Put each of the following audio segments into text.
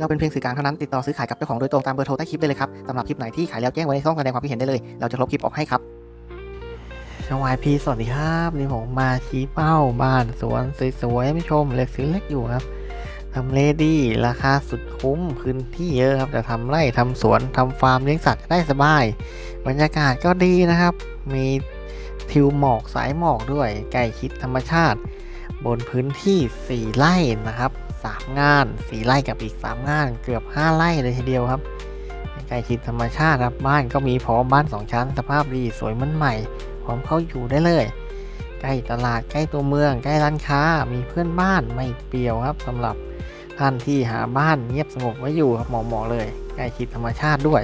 เราเป็นเพียงสื่อกลางเท่านั้นติดต่อซื้อขายกับเจ้าของโดยตรงตามเบอร์โทรใต้คลิปได้เลยครับสำหรับคลิปไหนที่ขายแล้วแจ้งไว้ในช่องแสดงความคิดเห็นได้เลย เราจะลบคลิปออกให้ครับชวายพีสวัสดีครับนี่ผมมาชี้เป้าบ้านสวนสวยๆให้ชมเล็กซื้อเล็กอยู่ครับทำเลดีราคาสุดคุ้มพื้นที่เยอะครับจะทำไร่ทำสวนทำฟาร์มเลี้ยงสัตว์ได้สบาย บรรยากาศก็ดีนะครับ มีทิวหมอกสายหมอกด้วยใกล้ชิดธรรมชาติ บนพื้นที่ 4 ไร่นะครับ 3 งาน 4 ไร่กับอีก 3 งาน เกือบ 5 ไร่เลยทีเดียวครับใกล้ชิดธรรมชาติครับบ้านก็มีพร้อมบ้าน 2 ชั้น สภาพดีสวยเหมันใหม่ พร้อมเข้าอยู่ได้เลย ใกล้ตลาดใกล้ตัวเมือง ใกล้ร้านค้ามีเพื่อนบ้านไม่เปรียวครับสำหรับท่านที่หาบ้านเงียบสงบไว้อยู่ครับเหมาะๆเลย ใกล้ชิดธรรมชาติด้วย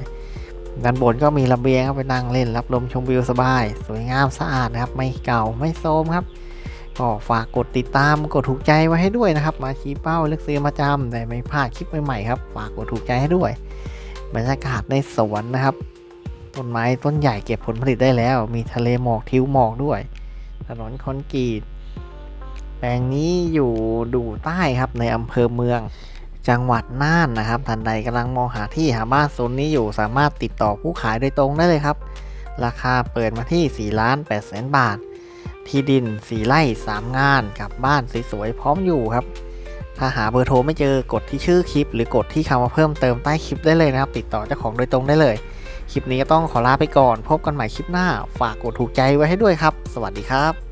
ด้านบนก็มีระเบียงครับไปนั่งเล่นรับลมชมวิวสบาย สวยงามสะอาดนะครับ ไม่เก่าไม่โทรมครับ ก็ฝากกดติดตามกดถูกใจไว้ให้ด้วยนะครับ มาชี้เป้าเลือกซื้อมาจำแต่ไม่พลาดคลิปใหม่ๆครับ ฝากกดถูกใจให้ด้วย บรรยากาศในสวนนะครับ ต้นไม้ต้นใหญ่เก็บผลผลิตได้แล้ว มีทะเลหมอกทิวหมอกด้วย ถนนคอนกรีต แปลงนี้อยู่ดูใต้ครับในอำเภอเมืองจังหวัดน่านนะครับท่านใดกำลังมองหาที่หาบ้านโซนนี้อยู่สามารถติดต่อผู้ขายโดยตรงได้เลยครับ ราคาเปิดมาที่4ล้าน8แสนบาท ที่ดิน4ไร่3งานกับบ้านสวยๆพร้อมอยู่ครับ ถ้าหาเบอร์โทรไม่เจอกดที่ชื่อคลิป หรือกดที่คำว่าเพิ่มเติมใต้คลิปได้เลยนะครับ ติดต่อเจ้าของโดยตรงได้เลย คลิปนี้ก็ต้องขอลาไปก่อน พบกันใหม่คลิปหน้า ฝากกดถูกใจไว้ให้ด้วยครับ สวัสดีครับ